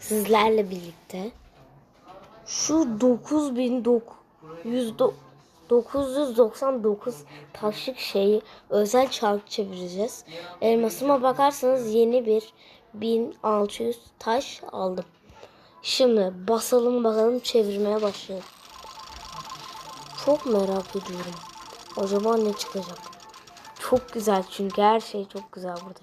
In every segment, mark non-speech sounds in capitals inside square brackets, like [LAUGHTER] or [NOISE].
sizlerle birlikte şu 9999 taşlık şeyi özel çark çevireceğiz. Elmasıma bakarsanız yeni bir 1600 taş aldım. Şimdi basalım bakalım çevirmeye başlayalım. Çok merak ediyorum. Acaba ne çıkacak? Çok güzel çünkü her şey çok güzel burada.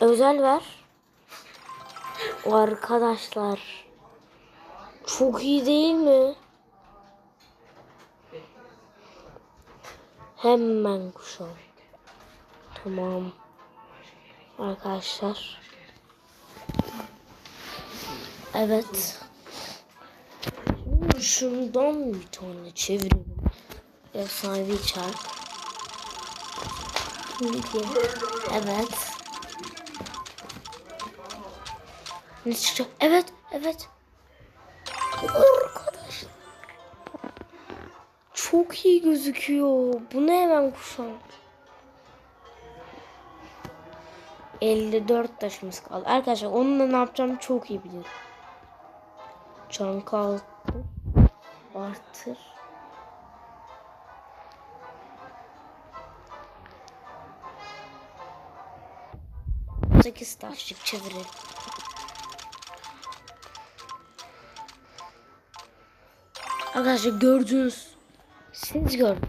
Özel ver. Arkadaşlar. Çok iyi değil mi? Hemen kuşam. Tamam. Arkadaşlar. Evet. Şundan bir tane çevirelim. Efsanevi. Şimdi evet. Ne çıkacak? Evet, evet. Arkadaşlar. Çok iyi gözüküyor. Bunu hemen kuşan. 54 taşımız kaldı. Arkadaşlar onunla ne yapacağım çok iyi biliyorum. Çanka altı. Artır. Sekiz taşlık çevirelim. Arkadaşlar gördünüz. Siz gördünüz.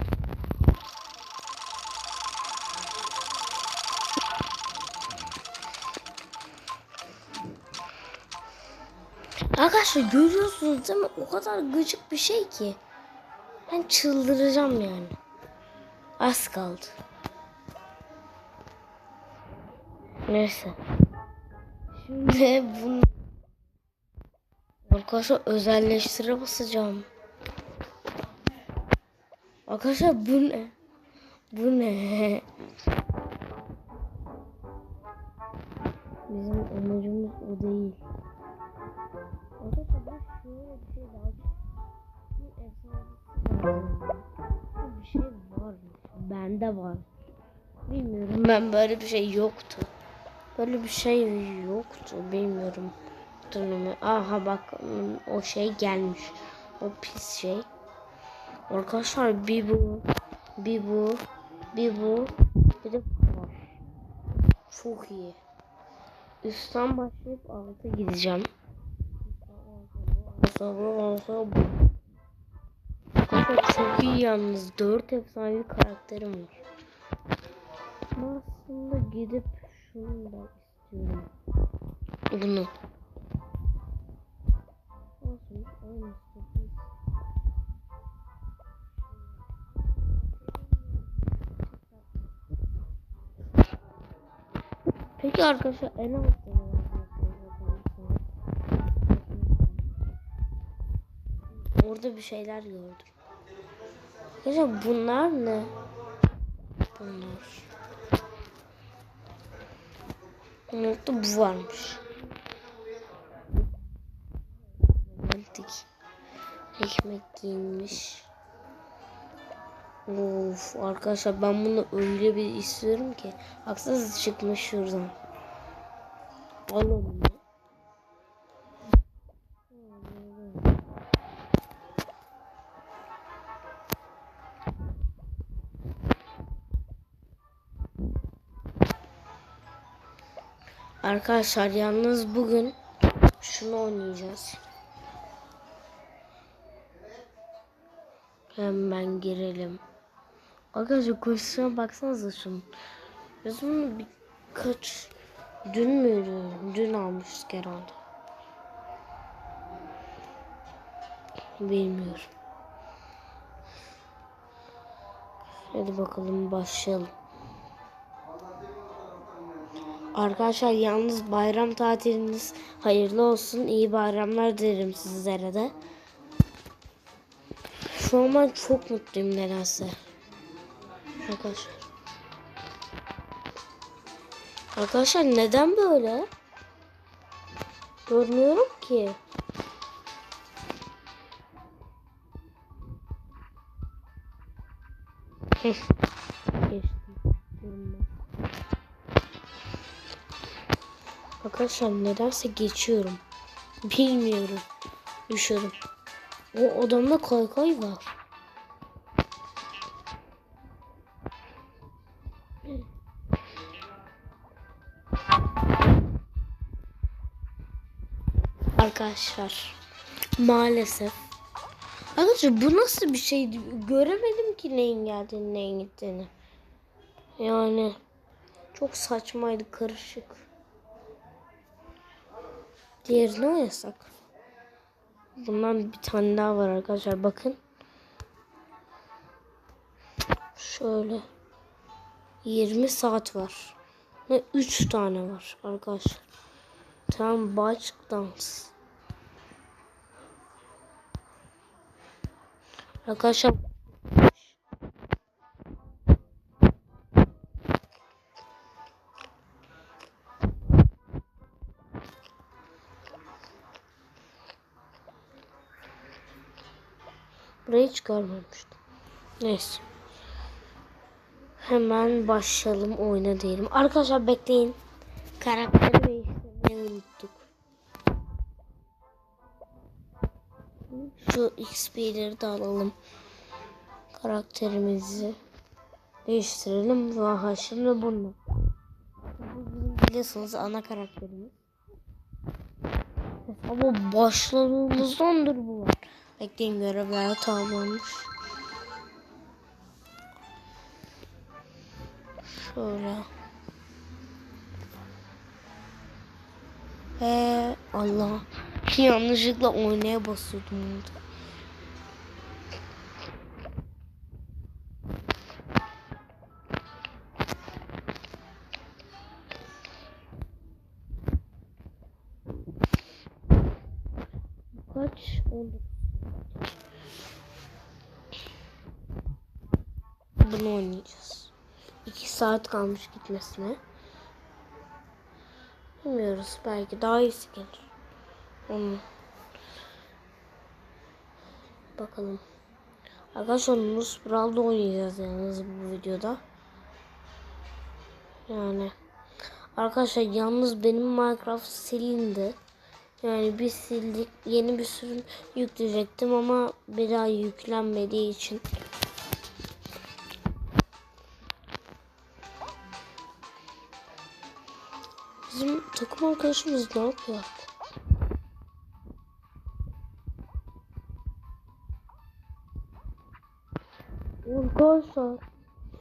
Arkadaşlar görüyorsunuz değil mi? O kadar gıcık bir şey ki. Ben çıldıracağım yani. Az kaldı. Neyse. Şimdi bunu Arkadaşlar özelleştire basacağım. Arkadaşlar bu ne? Bu ne? Bizim amacımız o değil. Arkadaşlar bu şöyle bir şey daha. Bu efsane. Bir şey var mı? Bende var. Bilmiyorum ben böyle bir şey yoktu. Böyle bir şey yoktu bilmiyorum. Aha bak o şey gelmiş. O pis şey. Arkadaşlar bir bu, bir bu, bir bu, bir de var. Çok iyi. Üstten başlayıp alta gideceğim. Sonra sonra bu. Arkadaşlar çok iyi yalnız. Dört efsanevi karakterim var. Ama aslında gidip şunu da istiyorum. Bunu. Peki arkadaşlar en altta? Orada bir şeyler gördüm. Arkadaşlar bunlar ne? Bunlar. Bunlarda bu varmış. Geldik. Ekmek giyinmiş. Of arkadaşlar ben bunu öyle bir istiyorum ki. Baksanıza çıkmış şuradan. Alın. Arkadaşlar yalnız bugün şunu oynayacağız. Hemen girelim. Arkadaşlar koşusuna baksanıza şunun. Biz bunu birkaç dün müydü? Dün almıştık herhalde. Bilmiyorum. Hadi bakalım başlayalım. Arkadaşlar yalnız bayram tatiliniz hayırlı olsun. İyi bayramlar dilerim sizlere de. Şu an çok mutluyum nedense. Arkadaşlar. Arkadaşlar neden böyle? Görmüyorum ki. Arkadaşlar nedense geçiyorum. Bilmiyorum. Düşüyorum. O adamda kaykay var. Arkadaşlar maalesef Arkadaşlar bu nasıl bir şeydi? Göremedim ki neyin geldiğini neyin gittiğini. Yani çok saçmaydı karışık. Diğerini oynasak. Bundan bir tane daha var arkadaşlar bakın. Şöyle. 20 saat var. Ve 3 tane var arkadaşlar. Tam başlık dans. Arkadaşlar Burayı çıkarmamıştım. Neyse. Hemen başlayalım oyna diyelim. Arkadaşlar bekleyin. Karakteri XP'leri de alalım. Karakterimizi değiştirelim. Vaha şimdi bunu. Bu biliyorsunuz ana karakterimiz. Ama başladığımızdandır bu var. Bekleyin görevler tamamlanmış. Şöyle. Ve Allah. Yanlışlıkla oynaya basıyordum orada. Kaç? 19. Bunu oynayacağız. 2 saat kalmış gitmesine. Bilmiyoruz. Belki daha iyisi gelir. Onu. Bakalım. Arkadaşlar Nus Bral'da oynayacağız yalnız bu videoda. Yani. Arkadaşlar yalnız benim Minecraft silindi. Yani bir sildik. Yeni bir sürüm yükleyecektim ama bir daha yüklenmediği için. Bizim takım arkadaşımız ne yapıyor? Arkadaşlar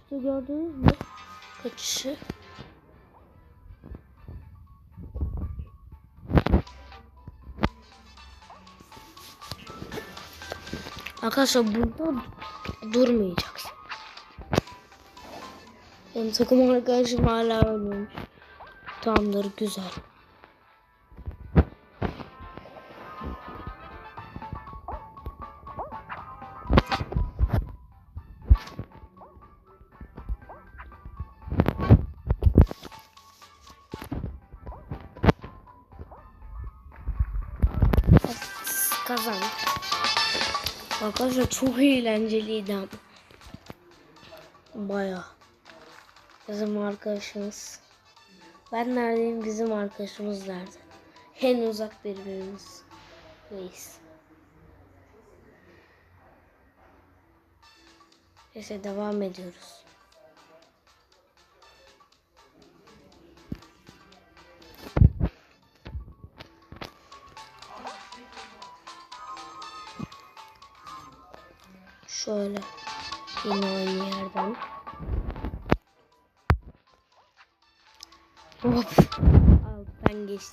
işte gördünüz mü? Kaçışı. Arkadaşlar burada durmayacaksın. Benim takım arkadaşım hala oynuyormuş. Tamamdır güzel. Kazandık. Arkadaşlar çok eğlenceliydi ama. Baya. Bizim arkadaşımız. Ben neredeyim bizim arkadaşımız nerede? En uzak birbirimiz. Reis. Neyse devam ediyoruz.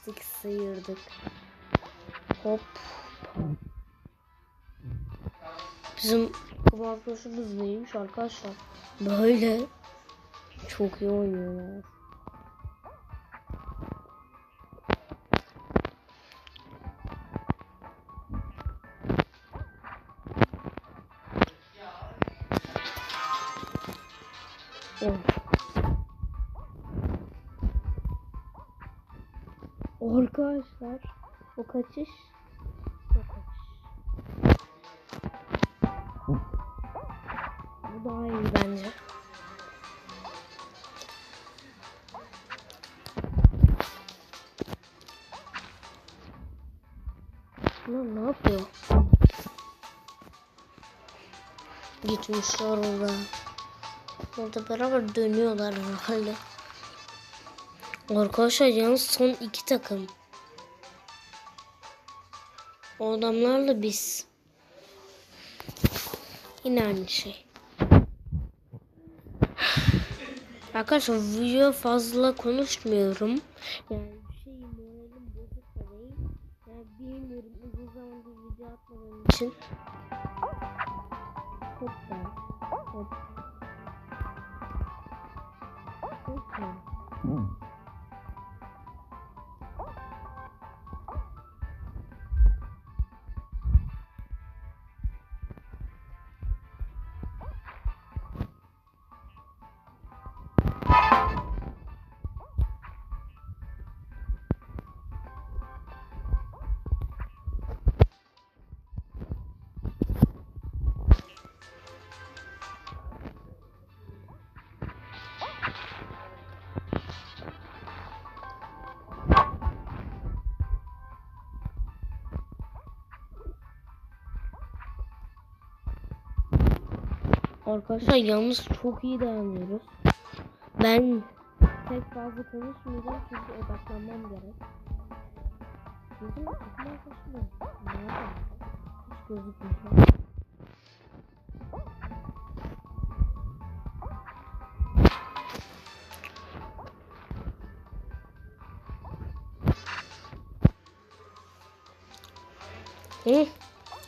Geçtik sıyırdık. Hop. Bizim kum arkadaşımız neymiş arkadaşlar? Böyle çok iyi oynuyorlar. Kaçış o kaçış. Bu daha iyi bence. Lan ne yapıyor? Gitmişler orada. Orada beraber dönüyorlar herhalde. Arkadaşlar yalnız son iki takım. O adamlarla biz. Yine aynı şey. Arkadaşlar video fazla konuşmuyorum. Yani bir şey moralim bozuk da değil. Yani bilmiyorum uzun zamandır video atmadığım için. Arkadaşlar yalnız çok iyi dayanıyoruz. Ben pek fazla konuşmayacağım çünkü odaklanmam gerek. Takım arkadaşım nerede? Hiç gözükmüyor. Hı,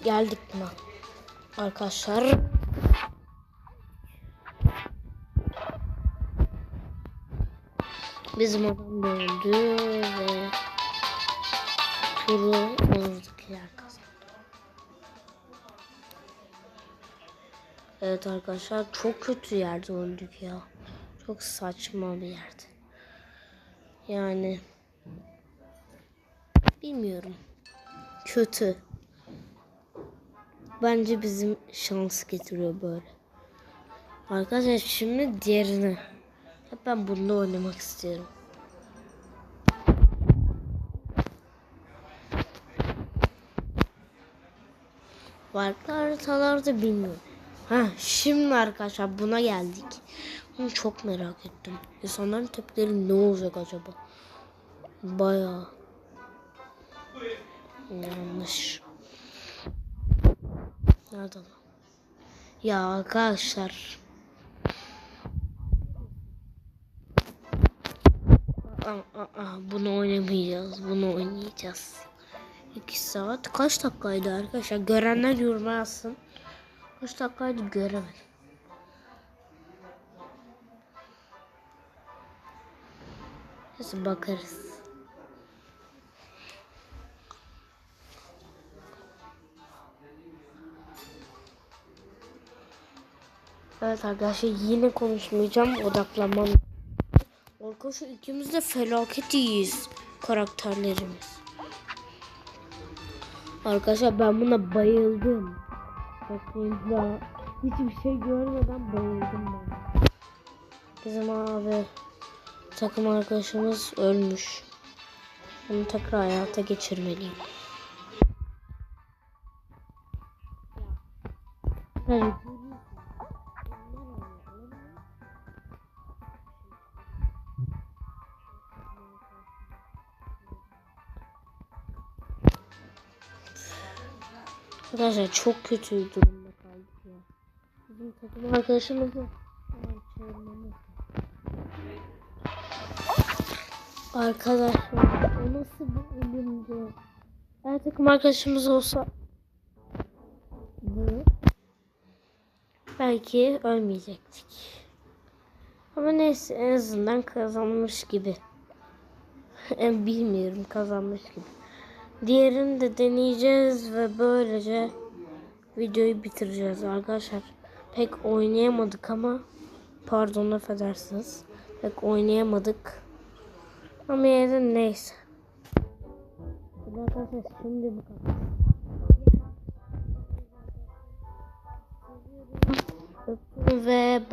geldik buna. Arkadaşlar Bizim adam da öldü ve turu oradakiler kazandı. Evet arkadaşlar çok kötü yerde öldük ya. Çok saçma bir yerde. Yani bilmiyorum. Kötü. Bence bizim şans getiriyor böyle. Arkadaşlar şimdi diğerine. Ben bunda oynamak istiyorum. Farklı haritalarda bilmiyorum. Ha şimdi arkadaşlar buna geldik. Bunu çok merak ettim. İnsanların tepkileri ne olacak acaba? Bayağı yanlış. Nerede lan? Ya arkadaşlar Bunu oynamayacağız. Bunu oynayacağız. 2 saat kaç dakikaydı arkadaşlar? Görenler yoruma yazsın. Kaç dakikaydı göremedim. Neyse bakarız. Evet arkadaşlar yine konuşmayacağım. Odaklanmam Arkadaşlar ikimiz de felaket iyiyiz karakterlerimiz. Arkadaşlar ben buna bayıldım. Bakayım daha hiçbir şey görmeden bayıldım ben. Bizim abi takım arkadaşımız ölmüş. Onu tekrar hayata geçirmeliyim. Evet. Arkadaşlar çok kötü durumda kaldık ya. Bizim takım arkadaşımız da Ay, çevirmemiz. Arkadaşlar o nasıl bir ölümdü? Eğer takım arkadaşımız olsa bu belki ölmeyecektik. Ama neyse en azından kazanmış gibi. [LAUGHS] Bilmiyorum kazanmış gibi. Diğerini de deneyeceğiz ve böylece videoyu bitireceğiz arkadaşlar. Pek oynayamadık ama pardon affedersiniz. Pek oynayamadık. Ama yine de neyse. Arkadaşlar şimdi bu kadar. Ve